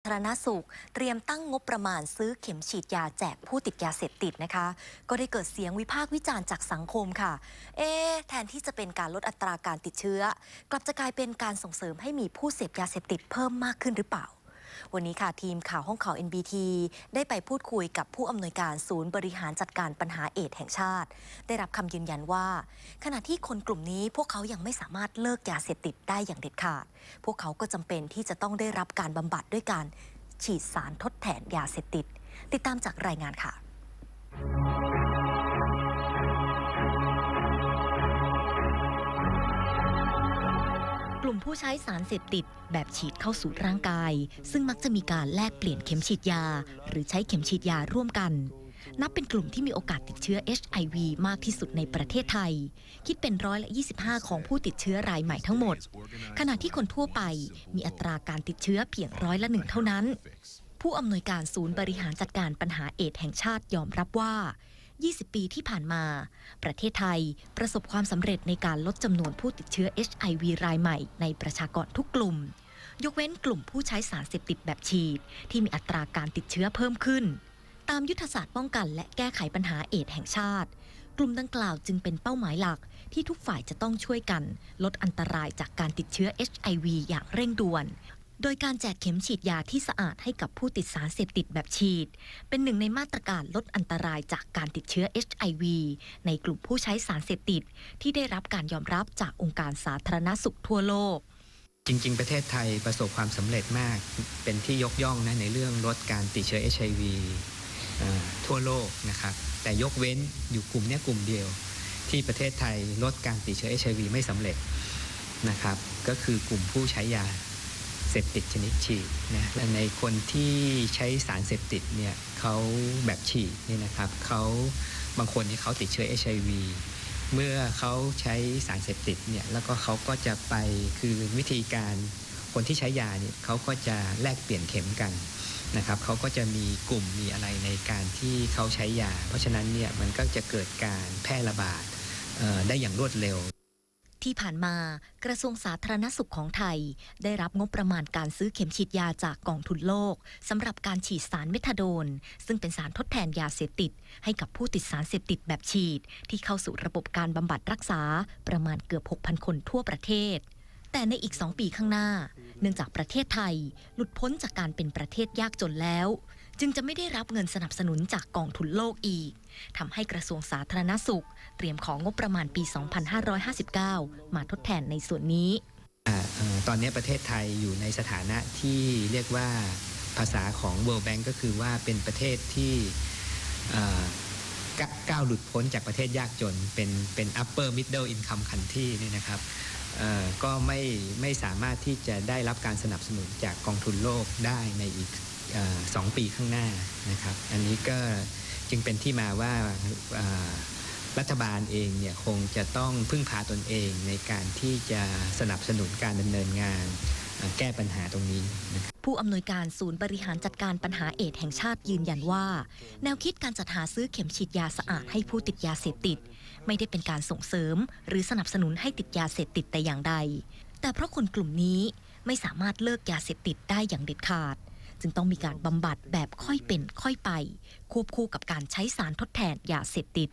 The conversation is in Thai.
สาธารณสุข เตรียมตั้งงบประมาณซื้อเข็มฉีดยาแจกผู้ติดยาเสพติดนะคะ ก็ได้เกิดเสียงวิพากษ์วิจารณ์จากสังคมค่ะ เอ๊แทนที่จะเป็นการลดอัตราการติดเชื้อ กลับจะกลายเป็นการส่งเสริมให้มีผู้เสพยาเสพติดเพิ่มมากขึ้นหรือเปล่า วันนี้ค่ะทีมข่าวห้องข่าว NBT ได้ไปพูดคุยกับผู้อำนวยการศูนย์บริหารจัดการปัญหาเอดแห่งชาติ ได้รับคำยืนยันว่า ขณะที่คนกลุ่มนี้พวกเขายังไม่สามารถเลิกยาเสพติดได้อย่างเด็ดขาด พวกเขาก็จำเป็นที่จะต้องได้รับการบำบัดด้วยการฉีดสารทดแทนยาเสพติด ติดตามจากรายงานค่ะ ลุ่มผู้ใช้สารเสพติด แบบฉีดเข้าสู่ร่างกาย ซึ่งมักจะมีการแลกเปลี่ยนเข็มฉีดยา หรือใช้เข็มฉีดยาร่วมกัน นับเป็นกลุ่มที่มีโอกาสติดเชื้อ HIV มากที่สุดในประเทศไทย คิดเป็นร้อยละ 25 ของผู้ติดเชื้อรายใหม่ทั้งหมด ขณะที่คนทั่วไปมีอัตราการติดเชื้อเพียงร้อยละหนึ่งเท่านั้น ผู้อำนวยการศูนย์บริหารจัดการปัญหาเอดส์แห่งชาติยอมรับว่า 20 ปีที่ผ่านมา ประเทศไทยประสบความสำเร็จในการลดจำนวนผู้ติดเชื้อ HIV รายใหม่ในประชากรทุกกลุ่ม ยกเว้นกลุ่มผู้ใช้สารเสพติดแบบฉีด ที่มีอัตราการติดเชื้อเพิ่มขึ้น ตามยุทธศาสตร์ป้องกันและแก้ไขปัญหาเอดส์แห่งชาติ กลุ่มดังกล่าวจึงเป็นเป้าหมายหลักที่ทุกฝ่ายจะต้องช่วยกัน ลดอันตรายจากการติดเชื้อ HIV อย่างเร่งด่วน โดยการแจกเข็มฉีดยาที่สะอาดให้กับผู้ติดสารเสพติดแบบฉีด เป็นหนึ่งในมาตรการลดอันตรายจากการติดเชื้อ HIV ในกลุ่มผู้ใช้สารเสพติด ที่ได้รับการยอมรับจากองค์การสาธารณสุขทั่วโลก จริง ๆ ประเทศไทยประสบความสำเร็จมาก เป็นที่ยกย่องนะในเรื่องลดการติดเชื้อ HIV เอ่อทั่วโลกนะครับ แต่ยกเว้นอยู่กลุ่มเนี้ยกลุ่มเดียว ที่ประเทศไทยลดการติดเชื้อ HIV ไม่สำเร็จนะครับ ก็คือกลุ่มผู้ใช้ยา เสพติดชนิดฉีดนะและในคนที่ใช้สารเสพติดเนี่ยเขาแบบฉีดนี่นะครับเขาบางคนนี่เขาติดเชื้อ HIV เมื่อเขาใช้สารเสพติดเนี่ยแล้วก็เขาก็จะไปคือวิธีการคนที่ใช้ยาเนี่ยเขาก็จะแลกเปลี่ยนเข็มกันนะครับเขาก็จะมีกลุ่มมีอะไรในการที่เขาใช้ยา เพราะฉะนั้นเนี่ยมันก็จะเกิดการแพร่ระบาดได้อย่างรวดเร็ว ที่ผ่านมากระทรวงสาธารณสุขของไทย ได้รับงบประมาณการซื้อเข็มฉีดยาจากกองทุนโลกสำหรับการฉีดสารเมทาโดน ซึ่งเป็นสารทดแทนยาเสพติด ให้กับผู้ติดสารเสพติดแบบฉีด ที่เข้าสู่ระบบการบำบัดรักษาประมาณเกือบ 6,000 คนทั่วประเทศ แต่ในอีก 2 ปีข้างหน้า เนื่องจากประเทศไทย หลุดพ้นจากการเป็นประเทศยากจนแล้ว จึงจะไม่ได้รับเงินสนับสนุนจากกองทุนโลกอีกทำให้กระทรวงสาธารณสุข เตรียมของงบประมาณปี 2559 มาทดแทนในส่วนนี้ ตอนนี้ประเทศไทยอยู่ในสถานะที่เรียกว่าภาษาของ World Bank ก็คือว่าเป็นประเทศที่ก้าวหลุดพ้นจากประเทศยากจน เป็นเป็น upper middle income country นี่นะครับก็ไม่ไม่สามารถที่จะได้รับการสนับสนุนจากกองทุนโลกได้ในอีก สองปีข้างหน้านะครับ อันนี้ก็จึงเป็นที่มาว่ารัฐบาลเองเนี่ยคงจะต้องพึ่งพาตนเองในการที่จะสนับสนุนการดำเนินงานแก้ปัญหาตรงนี้นะครับผู้อำนวยการศูนย์บริหารจัดการปัญหาเอดแห่งชาติยืนยันว่า แนวคิดการจัดหาซื้อเข็มฉีดยาสะอาดให้ผู้ติดยาเสพติด ไม่ได้เป็นการส่งเสริม หรือสนับสนุนให้ติดยาเสพติดแต่อย่างใด แต่เพราะคนกลุ่มนี้ไม่สามารถเลิกยาเสพติดได้อย่างเด็ดขาด จึงต้องมีการบำบัดแบบค่อยเป็นค่อยไป ควบคู่กับการใช้สารทดแทนยาเสพติด